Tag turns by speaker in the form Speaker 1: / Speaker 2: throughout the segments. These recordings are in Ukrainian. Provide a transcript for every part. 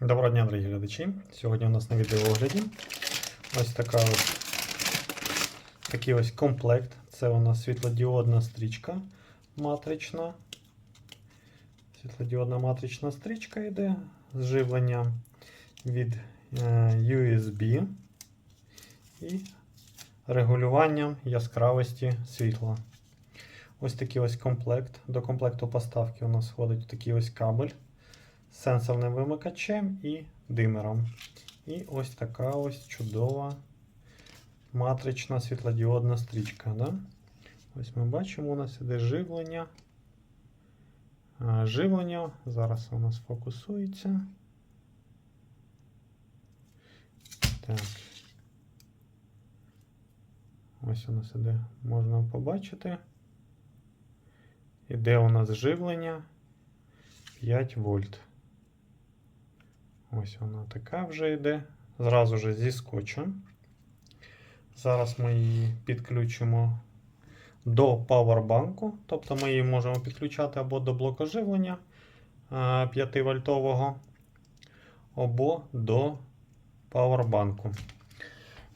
Speaker 1: Доброго дня, дорогі глядачі. Сьогодні у нас на відеоогляді ось така ось, такий ось комплект. Це у нас світлодіодна стрічка матрична. Світлодіодна матрична стрічка йде з живленням від е, USB і регулюванням яскравості світла. Ось такий ось комплект. До комплекту поставки у нас входить такий ось кабель сенсорним вимикачем і димером. І ось така ось чудова матрична світлодіодна стрічка. Да? Ось ми бачимо, у нас іде живлення. Живлення. Зараз у нас фокусується. Так. Ось у нас іде, можна побачити. Іде у нас живлення 5 вольт. Ось вона така вже йде. Зразу же зі скотчем. Зараз ми її підключимо до павербанку. Тобто ми її можемо підключати або до блоку живлення 5 вольтового, або до павербанку.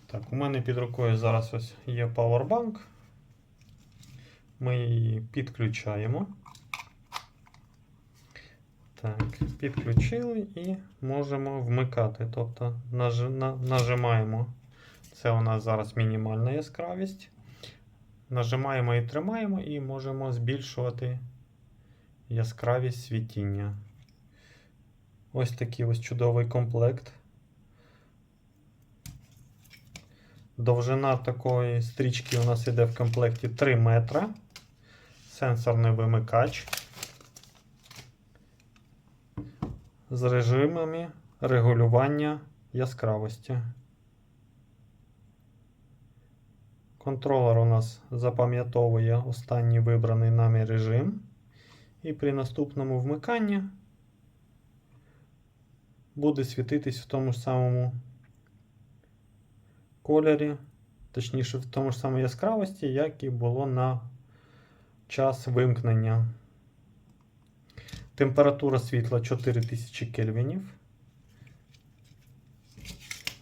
Speaker 1: Так, у мене під рукою зараз ось є павербанк. Ми її підключаємо. Так, підключили і можемо вмикати. Тобто наж- на- нажимаємо. Це у нас зараз мінімальна яскравість. Нажимаємо і тримаємо, і можемо збільшувати яскравість світіння. Ось такий ось чудовий комплект. Довжина такої стрічки у нас іде в комплекті 3 метра. Сенсорний вимикач. З режимами регулювання яскравості. Контролер у нас запам'ятовує останній вибраний нами режим. І при наступному вмиканні буде світитись в тому ж самому кольорі, точніше, в тому ж самій яскравості, як і було на час вимкнення. Температура світла 4000 кельвінів.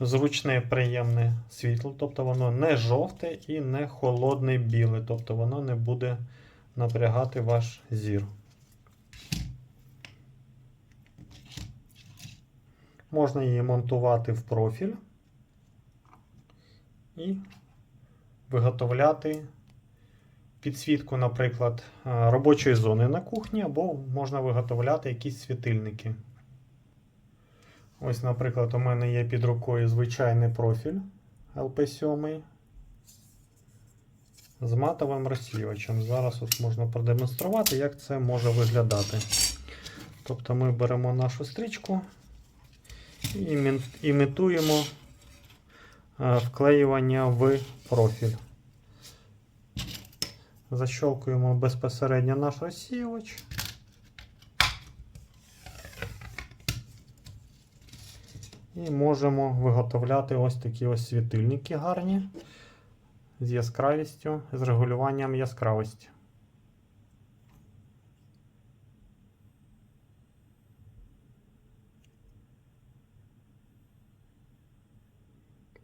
Speaker 1: Зручне приємне світло, тобто воно не жовте і не холодне біле, тобто воно не буде напрягати ваш зір. Можна її монтувати в профіль і виготовляти підсвітку, наприклад, е, робочої зони на кухні, або можна виготовляти якісь світильники. Ось, наприклад, у мене є під рукою звичайний профіль LP7 з матовим розсіювачем. Зараз от можна продемонструвати, як це може виглядати. Тобто ми беремо нашу стрічку і імітуємо е, вклеювання в профіль. Защелкуємо безпосередньо наш розсіювач. І можемо виготовляти ось такі ось світильники гарні з яскравістю, з регулюванням яскравості.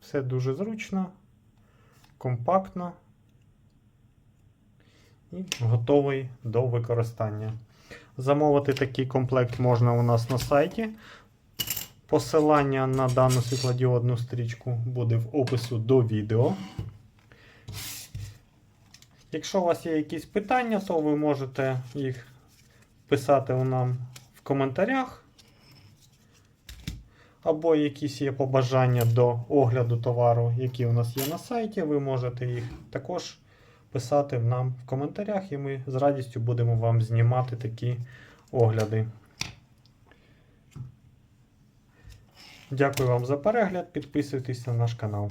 Speaker 1: Все дуже зручно, компактно і готовий до використання. Замовити такий комплект можна у нас на сайті. Посилання на дану світлодіодну стрічку буде в опису до відео. Якщо у вас є якісь питання, то ви можете їх писати у нам в коментарях. Або якісь є побажання до огляду товару, які у нас є на сайті, ви можете їх також писати нам в коментарях, і ми з радістю будемо вам знімати такі огляди. Дякую вам за перегляд. Підписуйтесь на наш канал.